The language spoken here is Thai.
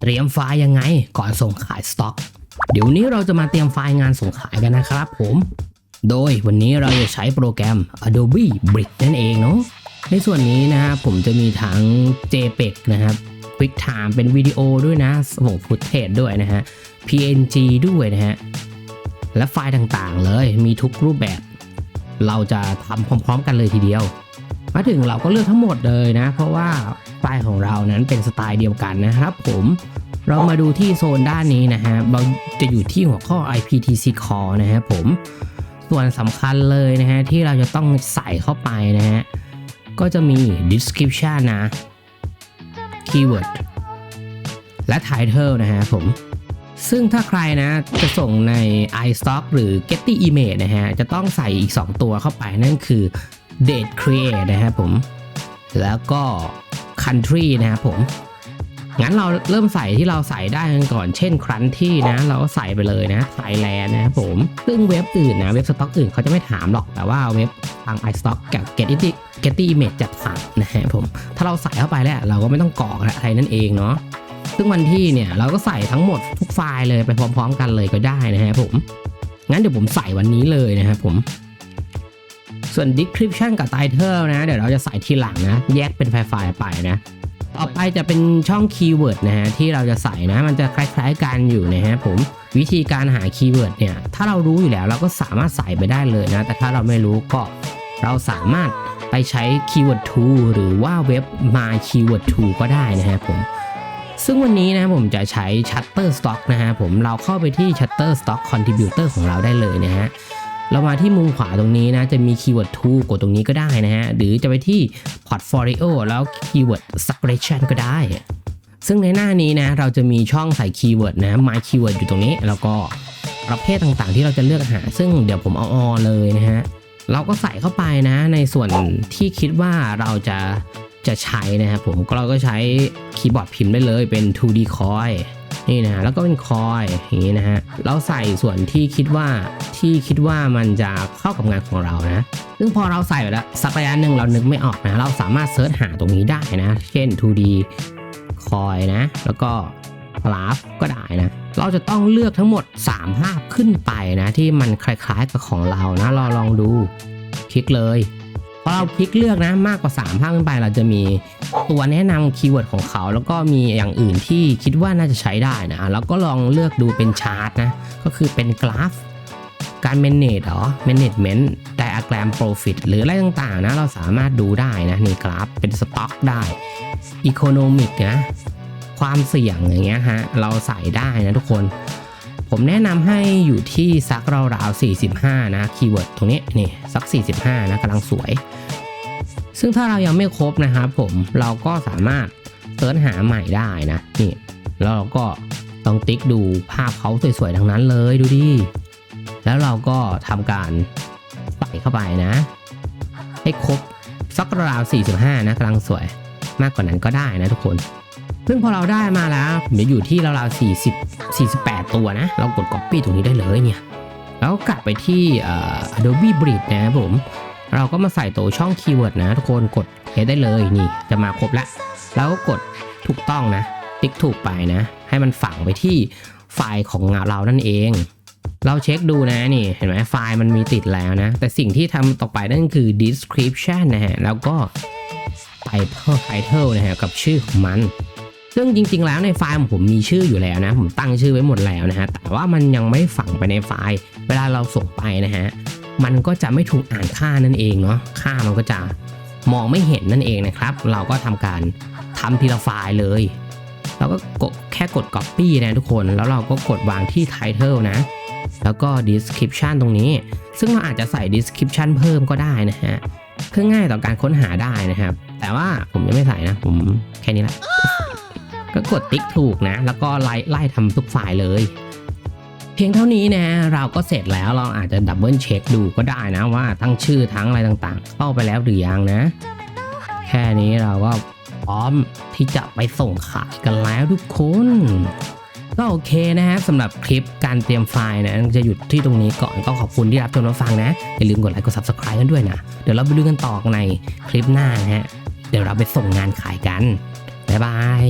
เตรียมไฟล์ยังไงก่อนส่งขายสต็อก เดี๋ยวนี้เราจะมาเตรียมไฟล์งานส่งขายกันนะครับผม โดยวันนี้เราจะใช้โปรแกรม Adobe Brick นั่นเองเนาะ ในส่วนนี้นะครับผมจะมีทั้ง JPEG นะครับ QuickTime เป็นวิดีโอด้วยนะส่งฟุตเทจด้วยนะฮะ PNG ด้วยนะฮะ และไฟล์ต่างๆเลยมีทุกรูปแบบ เราจะทำพร้อมๆกันเลยทีเดียว มาถึงเราก็เลือกทั้งหมดเลยนะ เพราะว่าไฟล์ของเรานั้นเป็นสไตล์เดียวกันนะครับผมเรามาดูที่โซนด้านนี้นะฮะเราจะอยู่ที่หัวข้อ IPTC Core นะฮะผมส่วนสำคัญเลยนะฮะที่เราจะต้องใส่เข้าไปนะฮะก็จะมี description นะ keyword และ title นะฮะผมซึ่งถ้าใครนะจะส่งใน iStock หรือ Getty Image นะฮะจะต้องใส่อีก 2 ตัวเข้าไปนั่นคือ date create นะครับผม แล้วก็ country นะครับผม งั้นเราเริ่มใส่ที่เราใส่ได้กันก่อน เช่นครั้นที่นะ เราก็ใส่ไปเลยนะ Thailand นะครับผม ซึ่งเว็บอื่นนะ เว็บสต็อกอื่นเขาจะไม่ถามหรอก แต่ว่าเว็บทาง iStock กับ Getty Getty Image จะถามนะฮะผม ถ้าเราใส่เข้าไปแล้ว เราก็ไม่ต้องกรอกอะไรนั่นเองเนาะ ซึ่งวันที่เนี่ยเราก็ใส่ทั้งหมดทุกไฟล์เลยไปพร้อม ๆ กันเลยก็ได้นะฮะผม งั้นเดี๋ยวผมใส่วันนี้เลยนะครับผม ส่วน description กับ title นะ เดี๋ยวเราจะใส่ทีหลังนะ แยกเป็นไฟล์ไปนะ ต่อไปจะเป็นช่อง keyword นะฮะที่เราจะใส่นะ มันจะคล้ายๆกันอยู่นะฮะผมวิธีการหา keyword เนี่ยถ้าเรารู้อยู่แล้วเราก็สามารถใส่ไปได้เลยนะ แต่ถ้าเราไม่รู้ก็เราสามารถไปใช้ keyword tool หรือว่าเว็บ my keyword tool ก็ได้นะฮะผม ซึ่งวันนี้นะผมจะใช้ Shutterstock นะฮะผมเราเข้าไปที่ Shutterstock Contributor ของเราได้เลยนะฮะ เรามาที่มุมขวาตรงนี้นะ จะมี Keyword Tool กดตรงนี้ก็ได้นะฮะ หรือจะไปที่ Portfolio แล้ว Keyword Selection ก็ได้ ซึ่งในหน้านี้นะ เราจะมีช่องใส่ Keyword นะ My Keyword อยู่ตรงนี้ แล้วก็ประเภทต่างๆ ที่เราจะเลือกหา ซึ่งเดี๋ยวผมเอาออเลยนะฮะ เราก็ใส่เข้าไปนะ ในส่วนที่คิดว่าเราจะจะใช้นะครับผม ก็เราก็ใช้คีย์บอร์ดพิมพ์ได้เลยเป็น 2D coin นี่นะฮะแล้วก็เป็นคอยอย่างนี้นะฮะเราใส่ส่วนที่คิดว่าที่คิดว่ามันจะเข้ากับงานของเรานะซึ่งพอเราใส่ไปแล้วสักระยะหนึ่งเรานึกไม่ออกนะเราสามารถเซิร์ชหาตรงนี้ได้นะ เช่น 2D คอยนะ แล้วก็กราฟก็ได้นะ เราจะต้องเลือกทั้งหมด 3 ภาพขึ้นไปนะ ที่มันคล้ายๆกับของเรานะเราลองดู คลิกเลย พอเราคลิกเลือกนะมากกว่า 3 ภาพขึ้นไป เราจะมีตัวแนะนำคีย์เวิร์ดของเขา แล้วก็มีอย่างอื่นที่คิดว่าน่าจะใช้ได้นะแล้วก็ลองเลือกดูเป็นชาร์ตนะก็คือเป็นกราฟการ manage เหรอ management diagram profit หรืออะไรต่างๆนะเราสามารถดูได้นะนี่กราฟเป็นสต็อกได้ economic นะความเสี่ยงอย่างเงี้ยฮะเราใส่ได้นะทุกคน ผมแนะนำให้อยู่ที่สักราวๆ45 นะคีย์เวิร์ดตรงนี้นี่สัก 45 นะกำลังสวย ซึ่งถ้าเรายังไม่ครบนะครับผมเราก็สามารถเสิร์ชหาใหม่ได้นะนี่แล้วเราก็ต้องติ๊กดูภาพเขาสวยๆทั้งนั้นเลยดูดิแล้วเราก็ทำการใส่เข้าไปนะ ให้ครบสักราว 45 นะกำลังสวย มากกว่านั้นก็ได้นะทุกคน ซึ่งพอเราได้มาแล้วผมจะอยู่ที่ราวๆ40 48 ตัวนะ เรากด copy ตรงนี้ได้เลยเนี่ย แล้วกลับไปที่ Adobe Bridge นะครับผม เราก็มาใส่ตัวช่องคีย์เวิร์ดนะทุกคนกดเฮดได้เลยนี่จะมาครบแล้วแล้วก็กดถูกต้องนะ ติ๊กถูกไปนะ ให้มันฝังไปที่ไฟล์ของเรานั่นเอง เราเช็คดูนะนี่เห็นไหมไฟล์มันมีติดแล้วนะ แต่สิ่งที่ทำต่อไปนั่นคือ description นะฮะแล้วก็ title title นะฮะกับชื่อของมัน ซึ่งจริงๆแล้วในไฟล์ของผมมีชื่ออยู่แล้วนะ ผมตั้งชื่อไว้หมดแล้วนะฮะ แต่ว่ามันยังไม่ฝังไปในไฟล์ เวลาเราส่งไปนะฮะ มันก็จะไม่ถูกอ่านค่านั่นเองเนาะ ค่ามันก็จะมองไม่เห็นนั่นเองนะครับ เราก็ทำการทำทีละไฟล์เลย เราก็กดแค่กด copy นะทุกคน แล้วเราก็กดวางที่ title นะ แล้วก็ description ตรงนี้ ซึ่งเราอาจจะใส่ description เพิ่มก็ได้นะฮะ เพื่อง่ายต่อการค้นหาได้นะครับ แต่ว่าผมยังไม่ใส่นะ ผมแค่นี้แหละ ก็กดติ๊กถูกนะ แล้วก็ไล่ไล่ทำทุกไฟล์เลย เพียงเท่านี้นะ เราก็เสร็จแล้วเราอาจจะดับเบิลเช็คดูก็ได้นะว่าทั้งชื่อทั้งอะไรต่างๆ เข้าไปแล้วหรือยังนะ แค่นี้เราก็พร้อมที่จะไปส่งขายกันแล้วทุกคนก็โอเคนะฮะสำหรับคลิปการเตรียมไฟล์นะจะหยุดที่ตรงนี้ก่อนก็ขอบคุณที่รับชมรับฟังนะ อย่าลืมกดไลค์กด subscribe กันด้วยนะ เดี๋ยวเราไปดูกันต่อในคลิปหน้านะฮะ เดี๋ยวเราไปส่งงานขายกัน บ๊ายบาย